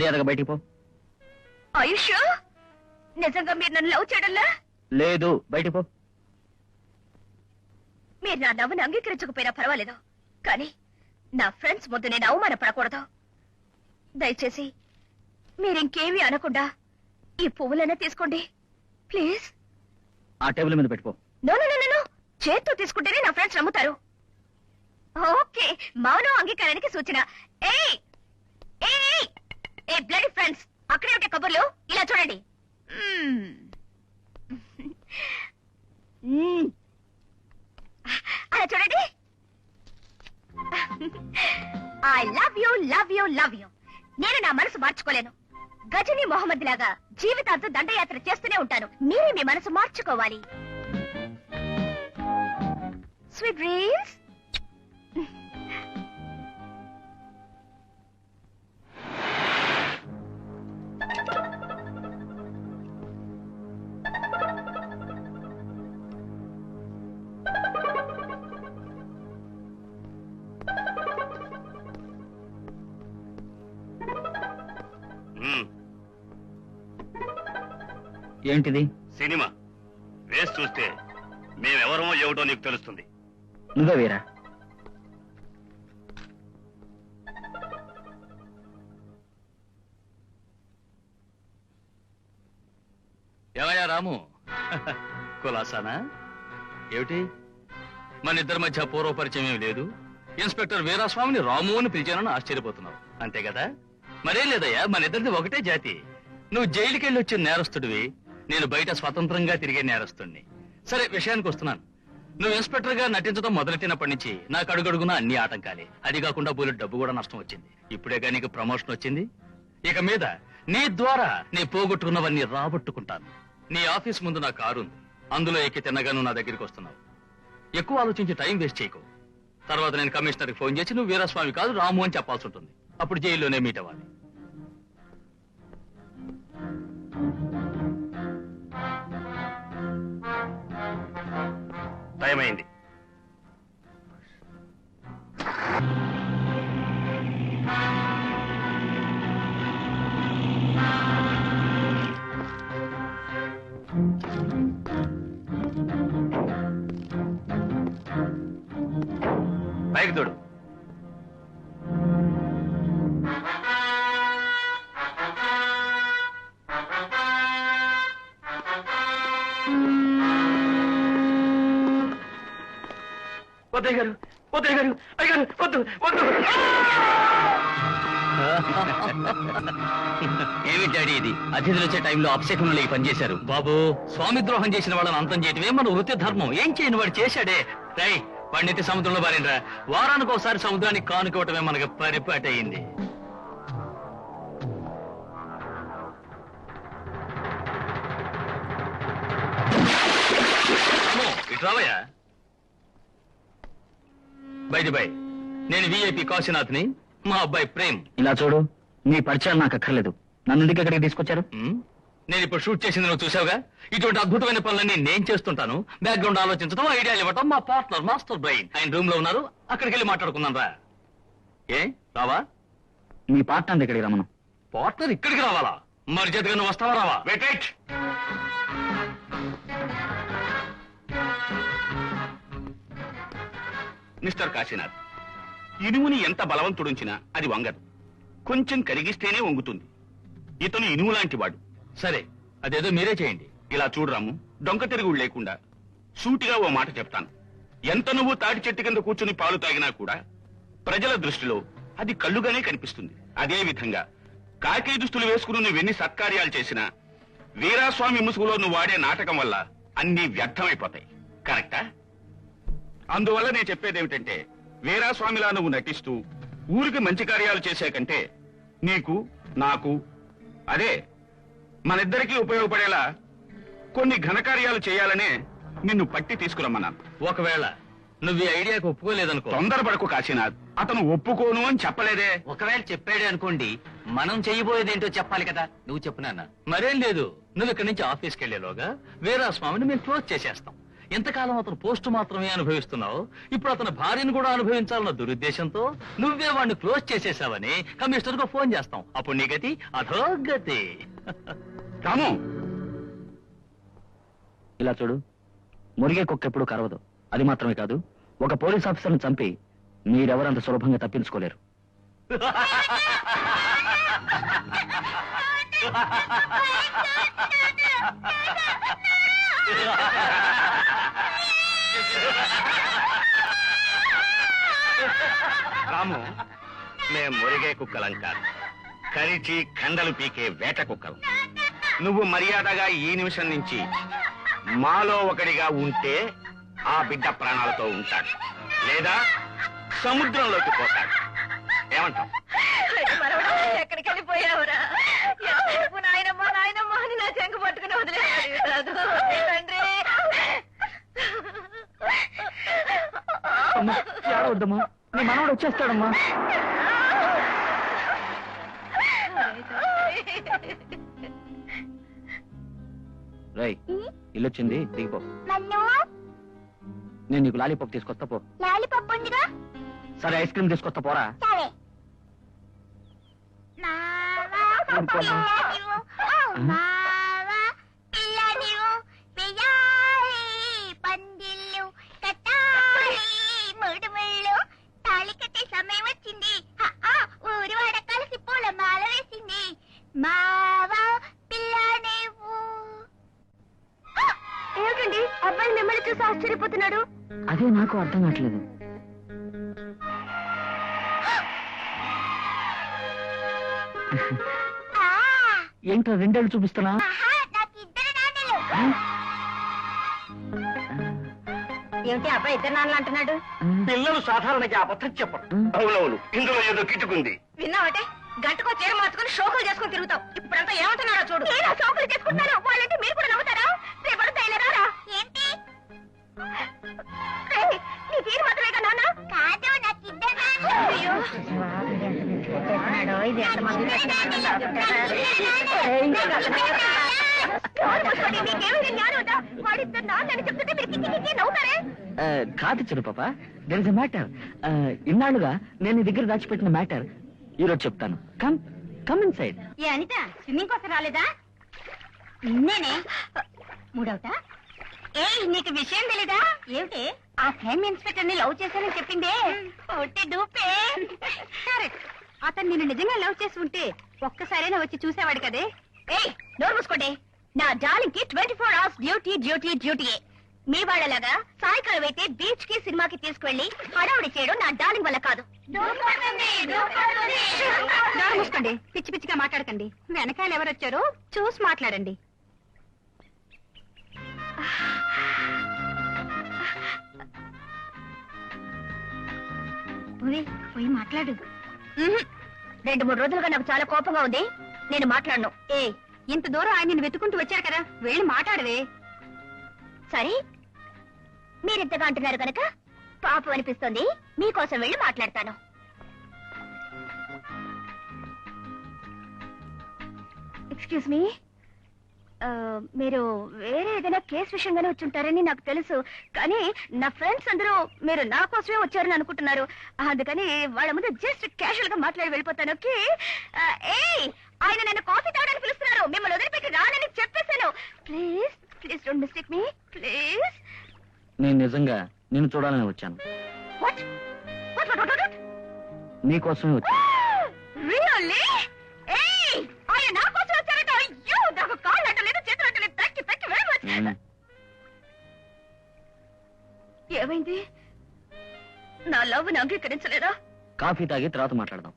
మర్యాదగా బయటికి పో. ఆయుష్ నిజంగా మీరు నన్ను లవ్ చేయడంలా? లేదు బయటికి పో. మీరు నా నవ్వును అంగీకరించకపోయినా పర్వాలేదు. కానీ నా ఫ్రెండ్స్ ముందు నేను అవమానపడకూడదు దయచేసి మీరింకేమీ అనకుండా ఈ పువ్వులైనా తీసుకోండి. ప్లీజ్. ఆ టేబుల్ మీద పెట్టుకో. నో నో నో నో చేత్తో తీసుకుంటేనే నా ఫ్రెండ్స్ నమ్ముతారు. ఓకే మౌనం అంగీకారానికి సూచన. ఏయ్ ఏయ్ ఏయ్! ఏ బ్లడ్ ఫ్రెండ్స్ అక్కడే ఉంటే కబుర్లు? ఇలా చూడండి. అలా చూడండి. I love you love you love you నేను నా మనసు మార్చుకోలేను. గజని మొహమ్మద్ లాగా జీవితాంతం దండయాత్ర చేస్తూనే ఉంటాను. మీరే మీ మనసు మార్చుకోవాలి. స్వీట్ డ్రీమ్స్ ఏంటిది? సినిమా. వేసి చూస్తే మేమెవరమో ఏమిటో నీకు తెలుస్తుంది. నువ్వే వీరా. ఏమయ్యా రాము? కులాసానా? ఏమిటి? మన ఇద్దరి మధ్య పూర్వ పరిచయం ఏమి లేదు. ఇన్స్పెక్టర్ వీరాస్వామిని రాము అని పిలిచానని ఆశ్చర్యపోతున్నావు. అంతే కదా? మరేం లేదయ్యా మన ఇద్దరిది ఒకటే జాతి. నువ్వు జైలుకి వెళ్ళి వచ్చిన నేరస్తుడివి. నేను బయట స్వతంత్రంగా తిరిగే నేరస్తుణ్ణి. సరే విషయానికి వస్తున్నాను. నువ్వు ఇన్స్పెక్టర్గా నటించడం మొదలెట్టినప్పటి నుంచి నాకు అడుగడుగున అన్ని ఆటంకాలే. అది కాకుండా బోలు డబ్బు కూడా నష్టం వచ్చింది. ఇప్పుడేగా నీకు ప్రమోషన్ వచ్చింది? ఇక మీద నీ ద్వారా నీ పోగొట్టుకున్నవన్నీ రాబట్టుకుంటాను. నీ ఆఫీస్ ముందు నా కారు ఉంది. అందులో ఎక్కి తిన్నగా నువ్వు నా దగ్గరికి వస్తున్నావు. ఎక్కువ ఆలోచించి టైం వేస్ట్ చేయకు. తర్వాత నేను కమిషనర్కి ఫోన్ చేసి నువ్వు వీరస్వామి కాదు రాము అని చెప్పాల్సి ఉంటుంది. అప్పుడు జైల్లోనే మీట్ అవ్వాలి. టైం అయింది పైకి తోడు వద్దయ్య గారు వద్దయ్య గారు అయ్యారు వద్దు వద్దు. ఏమి డాడీ ఇది? అతిథులు వచ్చే టైంలో అప్సెకంలో పనిచేశారు బాబు స్వామి ద్రోహం చేసిన వాళ్ళని అంతం చేయటమే మన వృత్తి ధర్మం. ఏం చేయని వాడు చేశాడే? రై వాడినైతే సముద్రంలో బారిండ్రా వారానికి ఒకసారి సముద్రానికి కానుకోవటమే మనకు పరిపాటయింది. ఇటు రావయ్యా. బైది బై నేను విఐపి కాశీనాథ్ని మా అబ్బాయి ప్రేమ్. ఇలా చూడు నీ పరిచయాలు నాకు అక్కర్లేదు. నన్ను ఎందుకు ఇక్కడికి తీసుకొచ్చారు? ఉమ్, నేను ఇప్పుడు షూట్ చేసింది నువ్వు చూసావుగా? ఇటువంటి అద్భుతమైన పనులన్నీ నేను చేస్తుంటాను. బ్యాక్గ్రౌండ్ ఆలోచించడం ఐడియాలు ఇవ్వటం మా పార్ట్నర్ మాస్టర్ బ్రెయిన్ ఆయన రూమ్లో ఉన్నారు అక్కడికి వెళ్ళి మాట్లాడుకుందాం రా. ఏ రావా? మీ పార్ట్నర్ ఇక్కడికి రమ్మను. పార్ట్నర్ ఇక్కడికి రావాలా? మరి చేతిగా నువ్వు వస్తావా రావా? వెయిట్ మిస్టర్ కాశీనాథ్ ఇనుముని ఎంత బలవంతుడుంచినా అది వంగదు. కొంచెం కరిగిస్తేనే వంగుతుంది. ఇతను ఇనుము లాంటివాడు సరే అదేదో మీరే చేయండి. ఇలా చూడరాము డొంక తిరుగుడు లేకుండా సూటిగా ఓ మాట చెప్తాను. ఎంత నువ్వు తాటి చెట్టు కింద కూర్చుని పాలు తాగినా కూడా ప్రజల దృష్టిలో అది కళ్ళుగానే కనిపిస్తుంది. అదే విధంగా కాకి దుస్తులు వేసుకుని నువ్వెన్ని సత్కార్యాలు చేసినా వీరాస్వామి ముసుగులో నువ్వు వాడే నాటకం వల్ల అన్ని వ్యర్థమైపోతాయి. కరెక్టా? అందువల్ల నేను చెప్పేది ఏమిటంటే వీరాస్వామిలా నువ్వు నటిస్తూ ఊరికి మంచి కార్యాలు చేసే కంటే నీకు నాకు అదే మనిద్దరికీ ఉపయోగపడేలా కొన్ని ఘనకార్యాలు చేయాలనే నిన్ను పట్టి తీసుకురమ్మన్నాను. ఒకవేళ నువ్వు ఈ ఐడియాకి ఒప్పుకోలేదనుకో. తొందరపడకు కాశీనాథ్. అతను ఒప్పుకోను అని చెప్పలేదే. ఒకవేళ చెప్పాడే అనుకోండి మనం చేయబోయేదేంటో చెప్పాలి కదా. నువ్వు చెప్పు నాన్న. మరేం లేదు. నువ్వు ఇక్కడి నుంచి ఆఫీస్కి వెళ్ళేలోగా వీరాస్వామిని మేము క్లోజ్ చేసేస్తాం. ఇంతకాలం అతను పోస్ట్ మాత్రమే అనుభవిస్తున్నావు ఇప్పుడు అతని భార్యను కూడా అనుభవించాలన్న దురుద్దేశంతో నువ్వే వాడిని క్లోజ్ చేసేసావని కమిషనర్కు ఫోన్ చేస్తాం అప్పుడు నీ గతి అధోగతి రాము ఇలా చూడు మురిగే కుక్క ఎప్పుడు కరవదు అది మాత్రమే కాదు ఒక పోలీస్ ఆఫీసర్ని చంపి మీరెవరంత సులభంగా తప్పించుకోలేరు రాము మేం మురిగే కుక్కలం కాదు. కరిచి కండలు పీకే వేట కుక్కలు. నువ్వు మర్యాదగా ఈ నిమిషం నుంచి మాలో ఒకడిగా ఉంటే ఆ బిడ్డ ప్రాణాలతో ఉంటాడు. లేదా సముద్రంలోకి పోతాడు. ఏమంటావు? అమ్మా ఏడవద్దమ్మా నీ మనవడు వచ్చేస్తాడమ్మా. రై ఇల్లొచ్చింది దిగిపో. నన్ను? నేను నీకు లాలీపాప్ తీసుకొస్తా పో. లాలిపప్పు ఉందిగా? సరే ఐస్ క్రీమ్ తీసుకొస్తా పోరా. సరే. అదే నాకు అర్థం కావట్లేదు. ఆ, ఏంటో రెండేళ్ళు చూపిస్తున్నా? ఏమిటి అబ్బాయి ఇద్దరు నాన్నలు అంటున్నాడు? పిల్లలు సాధారణంగా అబద్ధం చెప్పరు. అవునవును ఇందులో ఏదో కిటుకుంది. విన్నావటే గంటకో చీర మార్చుకుని షోకులు చేసుకుని తిరుగుతావు. ఇప్పుడంతా ఏమంటున్నారో చూడు. నేను షోకులు చేసుకుంటున్నాను. వాళ్ళంటే మీరు కూడా నమ్ముతారా నీ తీరు మాత్రమే కదా నాన్న కాదు నాకు ఇద్దరు అయ్యో ఇది కాదు చిన్న పాప దెర్ ఇస్ మ్యాటర్ ఇన్నాళ్ళుగా నేను నీ దగ్గర దాచిపెట్టిన మ్యాటర్ ఈరోజు చెప్తాను కమ్ కమ్ ఇన్ సైడ్ ఏ అనిత స్విమ్మింగ్ కోసం రాలేదా నిన్నేనే మూడవట ఏ నీకు విషయం తెలీదా ఏమిటి ఆ క్రైమ్ ఇన్స్పెక్టర్ని లవ్ చేశానని చెప్పిందే? ఒట్టి డూపే. సరే అతను నిన్ను నిజంగా లవ్ చేసి ఉంటే ఒక్కసారైనా వచ్చి చూసేవాడు కదే. ఏయ్ నోరు మూసుకోండి. నా డార్లింగ్కి twenty four hours duty duty డ్యూటీయే. మీ వాళ్ళలాగా సాయంకాలం అయితే బీచ్కి సినిమాకి తీసుకువెళ్ళి హడావుడి చేయడం నా డార్లింగ్ వల్ల కాదు. నోరు మూసుకోండి పిచ్చి పిచ్చిగా మాట్లాడకండి. వెనకాల ఎవరు వచ్చారో చూసి మాట్లాడండి. పోయి పోయి మాట్లాడు. రెండు మూడు రోజులుగా నాకు చాలా కోపంగా ఉంది. నేను మాట్లాడను. ఏ ఇంత దూరం ఆయన నిన్ను వెతుకుంటూ వచ్చారు కదా వెళ్ళి మాట్లాడవే. సరే మీరింతగా అంటున్నారు కనుక పాపం అనిపిస్తుంది. మీకోసం వెళ్ళి మాట్లాడతాను. ఎక్స్క్యూజ్ మీ మీరు వేరే ఏదైనా కేసు విషయంగానే వచ్చి ఉంటారని నాకు తెలుసు. కానీ నా ఫ్రెండ్స్ అందరూ మీరు నా కోసమే వచ్చారని అనుకుంటున్నారు. అందుకని వాళ్ళ ముందు జస్ట్ క్యాషువల్గా మాట్లాడి వెళ్ళిపోతాను ఓకే? ఏయ్! ఆయన నన్ను కాఫీ తాగడానికి పిలుస్తున్నారు. మిమ్మల్ని వదిలిపెట్టి రానని చెప్పేశాను. Please please don't mistake me. Please. నేను నిజంగా నిన్ను చూడాలని వచ్చాను. వాట్ వాట్ వాట్ వాట్ నీ కోసమే వచ్చాను. ఏమైంది? నా లవ్ని అంగీకరించలేదా? కాఫీ తాగి తర్వాత మాట్లాడదాం.